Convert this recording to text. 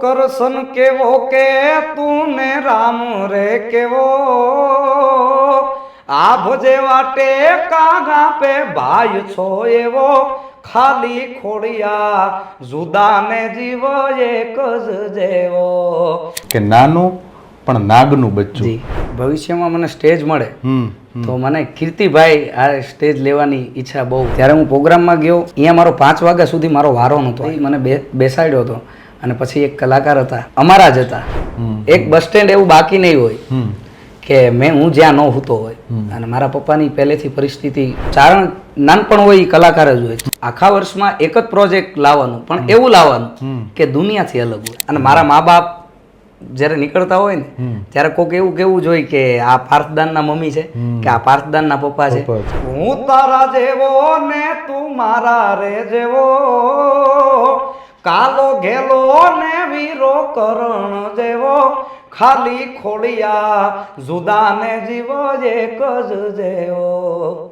કરશન કેવો કે તું ને રામ રે કેવો? આ ભજે વાટે કાગા પે ભાઈ છો એવો? ખાલી ખોડિયા જુદા ને જીવ એક જ જેવો. કે નાનું પણ નાગનું બચ્ચું. ભવિષ્યમાં મને સ્ટેજ મળે. તો મને કીર્તિભાઈ આ સ્ટેજ લેવાની ઈચ્છા બહુ. ત્યારે હું પ્રોગ્રામમાં ગયો અહીંયા મારો પાંચ વાગ્યા સુધી મારો વારો નહોતો. મને બેસાડ્યો હતો. અને પછી એક કલાકાર હતા અમારા જ હતા. એક બસ સ્ટેન્ડ એવું બાકી નહીં હોય. કે મેં હું જ્યાં ન હોતો હોય. અને મારા પપ્પાની પહેલેથી પરિસ્થિતિ ચારણ નાનપણ હોય એ કલાકાર જ હોય. આખા વર્ષમાં એક જ પ્રોજેક્ટ લાવવાનું પણ એવું લાવવાનું કે દુનિયાથી અલગ હોય. અને મારા મા બાપ જ્યારે નીકળતા હોય ને ત્યારે કોક એવું કેવું જોઈએ કે આ પાર્થદાનના મમ્મી છે કે આ પાર્થદાનના પપ્પા છે. હું તારા જેવો ને તું મારા રે જેવો. કાલો ઘેલો ને વીરો કરણ જેવો ખાલી ખોડિયા જુદા ને જીવો એક જ જેવો.